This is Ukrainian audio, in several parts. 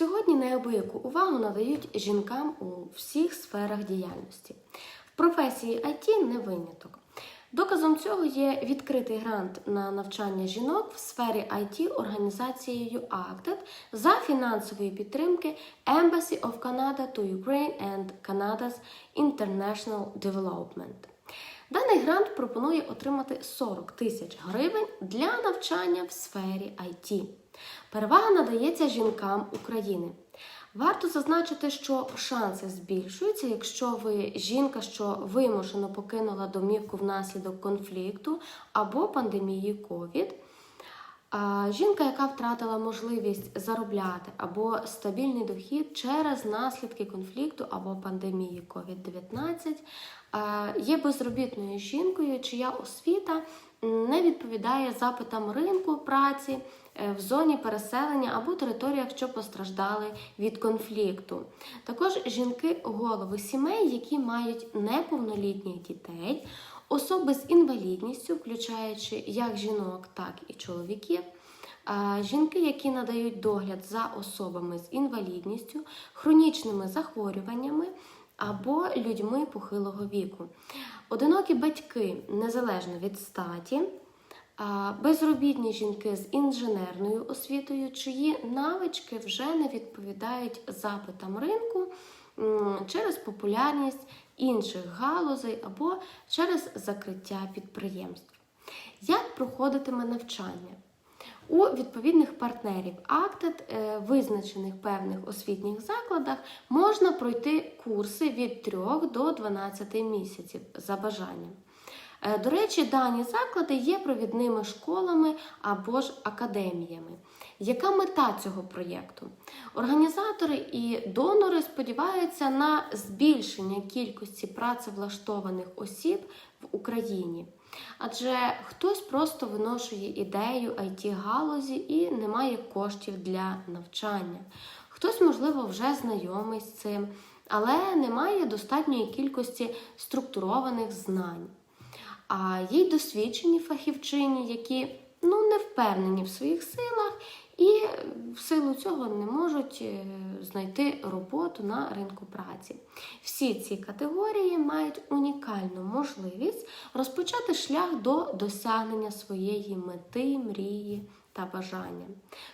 Сьогодні неабияку увагу надають жінкам у всіх сферах діяльності. В професії IT не виняток. Доказом цього є відкритий грант на навчання жінок в сфері IT організацією ACTED за фінансової підтримки Embassy of Canada to Ukraine and Canada's International Development. Даний грант пропонує отримати 40 тисяч гривень для навчання в сфері IT. Перевага надається жінкам України. Варто зазначити, що шанси збільшуються, якщо ви жінка, що вимушено покинула домівку внаслідок конфлікту або пандемії COVID. Жінка, яка втратила можливість заробляти або стабільний дохід через наслідки конфлікту або пандемії COVID-19, а, є безробітною жінкою, чия освіта не відповідає запитам ринку праці е, в зоні переселення або територіях, що постраждали від конфлікту. Також жінки голови сімей, які мають неповнолітніх дітей, особи з інвалідністю, включаючи як жінок, так і чоловіків. Жінки, які надають догляд за особами з інвалідністю, хронічними захворюваннями або людьми похилого віку, одинокі батьки незалежно від статі, безробітні жінки з інженерною освітою, чиї навички вже не відповідають запитам ринку через популярність інших галузей або через закриття підприємств. Як проходитиме навчання? У відповідних партнерів АКТЕД, визначених певних освітніх закладах, можна пройти курси від 3 до 12 місяців за бажанням. Е, До речі, дані заклади є провідними школами або ж академіями. Яка мета цього проєкту? Організатори і донори сподіваються на збільшення кількості працевлаштованих осіб в Україні. Адже хтось просто виношує ідею it галузі і не має коштів для навчання. Хтось, можливо, вже знайомий з цим, але не має достатньої кількості структурованих знань. А є й досвідчені фахівчині, які ну, не впевнені в своїх силах і в силу цього не можуть е, знайти роботу на ринку праці. Всі ці категорії мають унікальну можливість розпочати шлях до досягнення своєї мети, мрії та бажання.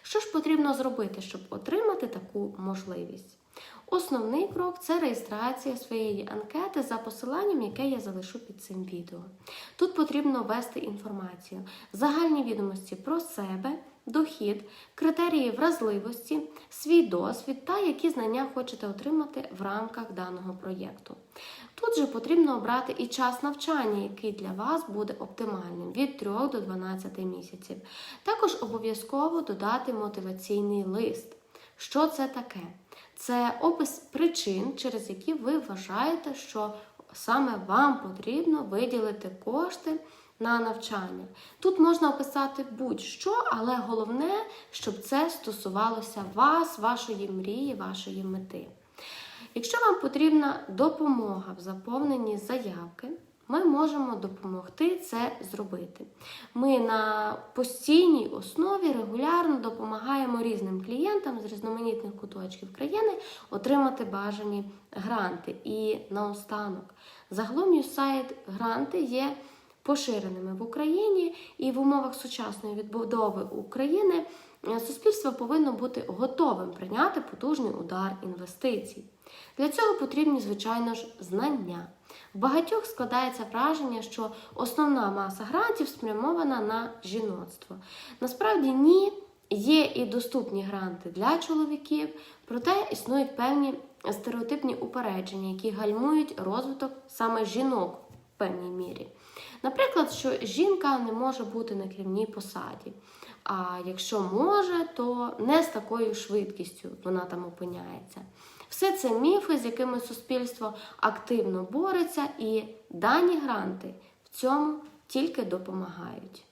Що ж потрібно зробити, щоб отримати таку можливість? Основний крок це реєстрація своєї анкети за посиланням, яке я залишу під цим відео. Тут потрібно ввести інформацію, загальні відомості про себе, дохід, критерії вразливості, свій досвід та які знання хочете отримати в рамках даного проєкту. Тут же потрібно обрати і час навчання, який для вас буде оптимальним від 3 до 12 місяців. Також обов'язково додати мотиваційний лист. Що це таке? Це опис причин, через які ви вважаєте, що саме вам потрібно виділити кошти на навчання. Тут можна описати будь-що, але головне, щоб це стосувалося вас, вашої мрії, вашої мети. Якщо вам потрібна допомога в заповненні заявки, ми можемо допомогти це зробити. Ми на постійній основі регулярно допомагаємо різним клієнтам з різноманітних куточків країни отримати бажані гранти. І наостанок, загалом USAID гранти є поширеними в Україні, і в умовах сучасної відбудови України е, суспільство повинно бути готовим прийняти потужний удар інвестицій. Для цього потрібні, звичайно ж, знання. В багатьох складається враження, що основна маса грантів спрямована на жіноцтво. Насправді ні, є і доступні гранти для чоловіків, проте існують певні стереотипні упередження, які гальмують розвиток саме жінок в певній мірі. Наприклад, що жінка не може бути на керівній посаді. А якщо може, то не з такою швидкістю вона там опиняється. Все це міфи, з якими суспільство активно бореться, і дані гранти в цьому тільки допомагають.